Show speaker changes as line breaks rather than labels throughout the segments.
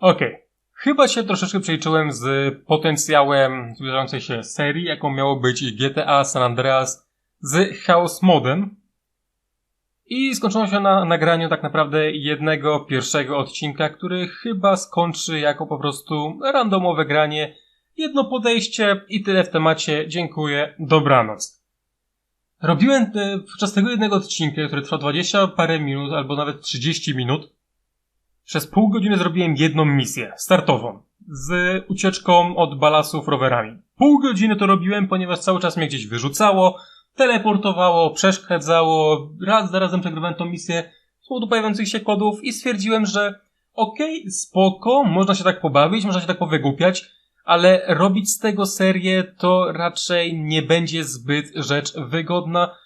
Okej. Chyba się troszeczkę przeliczyłem z potencjałem zbliżającej się serii, jaką miało być GTA San Andreas z Chaos Modem. I skończyło się na nagraniu tak naprawdę jednego pierwszego odcinka, który chyba skończy jako po prostu randomowe granie. Jedno podejście i tyle w temacie. Dziękuję. Dobranoc. Robiłem te, podczas tego jednego odcinka, który trwał 20 parę minut albo nawet 30 minut, przez pół godziny zrobiłem jedną misję, startową, z ucieczką od balasów rowerami. Pół godziny to robiłem, ponieważ cały czas mnie gdzieś wyrzucało, teleportowało, przeszkadzało, raz za razem przegrywałem tą misję z powodu pojawiających się kodów i stwierdziłem, że okej, okay, spoko, można się tak pobawić, można się tak powygłupiać, ale robić z tego serię to raczej nie będzie zbyt rzecz wygodna,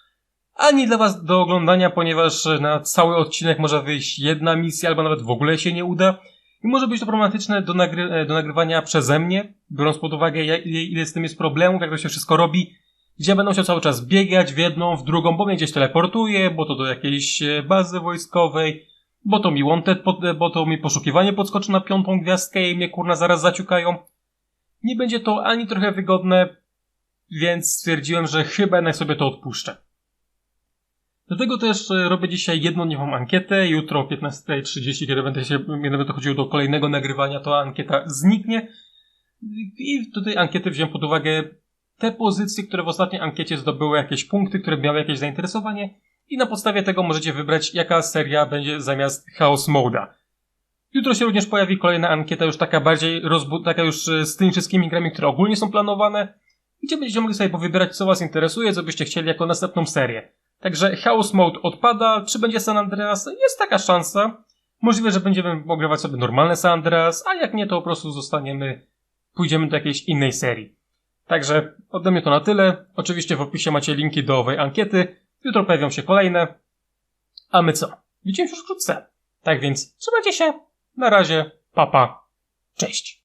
ani dla was do oglądania, ponieważ na cały odcinek może wyjść jedna misja, albo nawet w ogóle się nie uda. I może być to problematyczne do, nagry do nagrywania przeze mnie, biorąc pod uwagę, ile, ile z tym jest problemów, jak to się wszystko robi, gdzie będą się cały czas biegać w jedną, w drugą, bo mnie gdzieś teleportuje, bo to do jakiejś e, bazy wojskowej, bo to mi wanted, bo to mi poszukiwanie podskoczy na piątą gwiazdkę i mnie kurna zaraz zaciukają. Nie będzie to ani trochę wygodne, więc stwierdziłem, że chyba jednak sobie to odpuszczę. Do tego też e, robię dzisiaj jednodniową ankietę. Jutro o 15.30, kiedy będę się, kiedy będę chodził do kolejnego nagrywania, to ankieta zniknie. I tej ankiety wziąłem pod uwagę te pozycje, które w ostatniej ankiecie zdobyły jakieś punkty, które miały jakieś zainteresowanie. I na podstawie tego możecie wybrać, jaka seria będzie zamiast Chaos Moda. Jutro się również pojawi kolejna ankieta, już taka bardziej rozbu- taka już e, z tymi wszystkimi grami, które ogólnie są planowane, gdzie będziecie mogli sobie powybierać, co Was interesuje, co byście chcieli jako następną serię. Także House Mode odpada. Czy będzie San Andreas? Jest taka szansa. Możliwe, że będziemy ogrywać sobie normalne San Andreas, a jak nie, to po prostu zostaniemy, pójdziemy do jakiejś innej serii. Także ode mnie to na tyle. Oczywiście w opisie macie linki do owej ankiety. Jutro pojawią się kolejne. A my co? Widzimy się już wkrótce. Tak więc trzymajcie się. Na razie. Papa. Cześć.